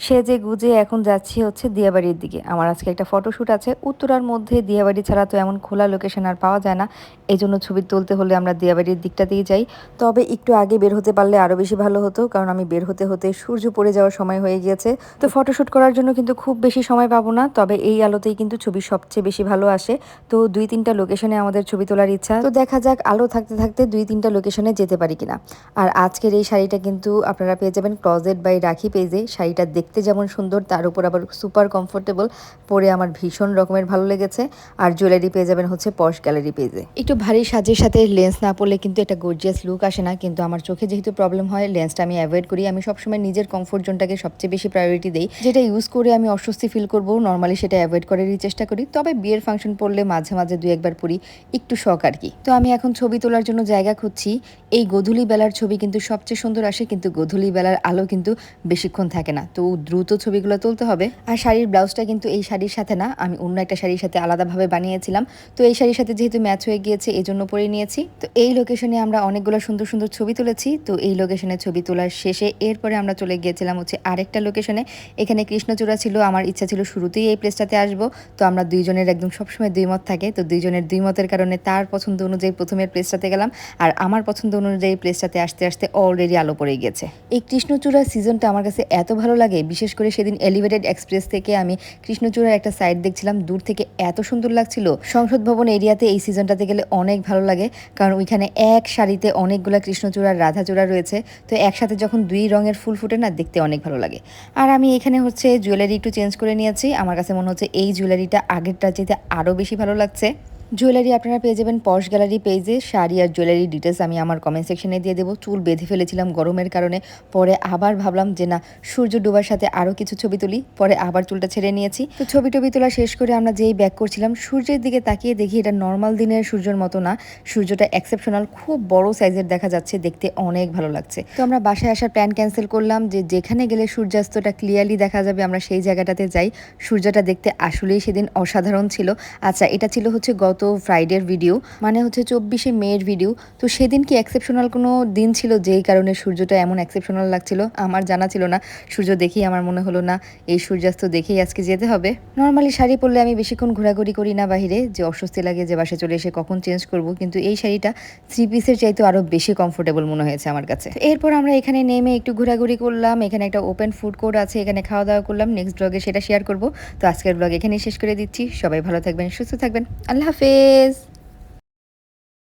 সেজে গুজে এখন যাচ্ছি হচ্ছে দিয়াবাড়ির দিকে। আমার আজকে একটা ফটোশ্যুট আছে। উত্তরার মধ্যে দিয়াবাড়ি ছাড়া তো এমন খোলা লোকেশন আর পাওয়া যায় না। এই জন্য ছবি তুলতে হলে আমরা দিয়াবাড়ির দিকটাতেই যাই। তবে একটু আগে বের হতে পারলে আরও বেশি ভালো হতো, কারণ আমি বের হতে হতে সূর্য পড়ে যাওয়ার সময় হয়ে গিয়েছে। তো ফটোশ্যুট করার জন্য কিন্তু খুব বেশি সময় পাবো না, তবে এই আলোতেই কিন্তু ছবি সবচেয়ে বেশি ভালো আসে। তো দুই তিনটা লোকেশনে আমাদের ছবি তোলার ইচ্ছা। তো দেখা যাক আলো থাকতে থাকতে দুই তিনটা লোকেশনে যেতে পারি কিনা। আর আজকের এই শাড়িটা কিন্তু আপনারা পেয়ে যাবেন ক্লজেট বাই রাখি পেজে শাড়িটা দেখতে যেমন সুন্দর, তার উপর আবার সুপার কমফোর্টেবল পরে আমার ভীষণ রকমের ভালো লেগেছে। আর জুয়েলারি পেয়ে যাবেন হচ্ছে পশ গ্যালারি পেজে একটু ভারী সাজের সাথে লেন্স না পড়লে কিন্তু একটা গর্জিয়াস লুক আসে না, কিন্তু আমার চোখে যেহেতু প্রবলেম হয় লেন্সটা আমি অ্যাভয়েড করি। আমি সবসময় নিজের কমফোর্ট জোনটাকে সবচেয়ে বেশি প্রায়োরিটি দিই। যেটা ইউজ করে আমি অস্বস্তি ফিল করব নর্মালি সেটা অ্যাভয়েড করারই চেষ্টা করি। তবে বিয়ের ফাংশন পড়লে মাঝে মাঝে দু একবার পড়ি একটু শখ আর কি। তো আমি এখন ছবি তোলার জন্য জায়গা খুঁজছি। এই গধূলি বেলার ছবি কিন্তু সবচেয়ে সুন্দর আসে, কিন্তু গধূলি বেলার আলো কিন্তু বেশিক্ষণ থাকে না। তো দ্রুত ছবিগুলো তুলতে হবে। আর শাড়ির ব্লাউজটা কিন্তু এই শাড়ির সাথে না, আমি অন্য একটা শাড়ির সাথে আলাদাভাবে বানিয়েছিলাম। তো এই শাড়ির সাথে যেহেতু ম্যাচ হয়ে গিয়েছে এই জন্য পরে নিয়েছি। তো এই লোকেশনে আমরা অনেকগুলো সুন্দর সুন্দর ছবি তুলেছি। তো এই লোকেশনে ছবি তোলার শেষে এরপরে আমরা চলে গিয়েছিলাম হচ্ছে আরেকটা লোকেশনে এখানে কৃষ্ণচূড়া ছিল, আমার ইচ্ছা ছিল শুরুতেই এই প্লেসটাতে আসব। তো আমরা দুইজনের একদম সবসময় দুই মত থাকে। তো দুইজনের দুই মতের কারণে তার পছন্দ অনুযায়ী প্রথমের প্লেসটাতে গেলাম। আর আমার পছন্দ অনুযায়ী প্লেসটাতে আসতে আসতে অলরেডি আলো পড়ে গেছে এই কৃষ্ণচূড়ার সিজনটা আমার কাছে এত ভালো লাগে বিশেষ করে সেদিন এলিভেটেড এক্সপ্রেস থেকে আমি কৃষ্ণচূড়ার একটা সাইড দেখছিলাম। দূর থেকে এত সুন্দর লাগছিল। সংসদ ভবন এরিয়াতে এই সিজনটাতে গেলে অনেক ভালো লাগে। কারণ ওইখানে এক শাড়িতে অনেকগুলা কৃষ্ণচূড়ার, রাধাচূড়া রয়েছে। তো একসাথে যখন দুই রঙের ফুল ফুটে না, দেখতে অনেক ভালো লাগে। আর আমি এখানে হচ্ছে জুয়েলারি একটু চেঞ্জ করে নিয়েছি। আমার কাছে মনে হচ্ছে এই জুয়েলারিটা আগেরটা যেতে আরও বেশি ভালো লাগছে। জুয়েলারি আপনারা পেয়ে যাবেন পশ গ্যালারি পেজে শাড়ি আর জুয়েলারি ডিটেলস আমি আমার কমেন্ট সেকশনে দিয়ে দেবো। চুল বেঁধে ফেলেছিলাম গরমের কারণে। পরে আবার ভাবলাম যে না, সূর্য ডোবার সাথে আরও কিছু ছবি তুলি। পরে আবার চুলটা ছেড়ে নিয়েছি। তো ছবি টবি তোলা শেষ করে আমরা যেই ব্যাক করছিলাম, সূর্যের দিকে তাকিয়ে দেখি এটা নর্মাল দিনের সূর্যের মতো না। সূর্যটা এক্সেপশনাল খুব বড় সাইজের দেখা যাচ্ছে, দেখতে অনেক ভালো লাগছে। তো আমরা বাসায় আসার প্ল্যান ক্যান্সেল করলাম যে যেখানে গেলে সূর্যাস্তটা ক্লিয়ারলি দেখা যাবে, আমরা সেই জায়গাটাতে যাই। সূর্যটা দেখতে আসলেই সেদিন অসাধারণ ছিল। আচ্ছা এটা ছিল হচ্ছে গত গত ফ্রাইডের ভিডিও মানে হচ্ছে চব্বিশে মেয়ের ভিডিও তো সেদিন কি এক্সেপশনাল কোনো দিন ছিল? যেই কারণে সূর্যটা এমন এক্সেপশনাল লাগছিল? আমার জানা ছিল না। সূর্য দেখেই আমার মনে হলো, না, এই সূর্যাস্ত দেখেই আজকে যেতে হবে। নর্মালি শাড়ি পরলে আমি বেশিক্ষণ ঘোরাঘুরি করি না বাহিরে, যে অস্বস্তি লাগে, যে বাসে চলে এসে কখন চেঞ্জ করব। কিন্তু এই শাড়িটা থ্রি পিসের চাইতে আরও বেশি কমফোর্টেবল মনে হয়েছে আমার কাছে। এরপর আমরা এখানে নেমে একটু ঘোরাঘুরি করলাম। এখানে একটা ওপেন ফুড কোর্ট আছে, এখানে খাওয়া দাওয়া করলাম। নেক্সট ব্লগে সেটা শেয়ার করব। তো আজকের ব্লগ এখানেই শেষ করে দিচ্ছি। সবাই ভালো থাকবেন, সুস্থ থাকবেন। আল্লাহ হাফেজ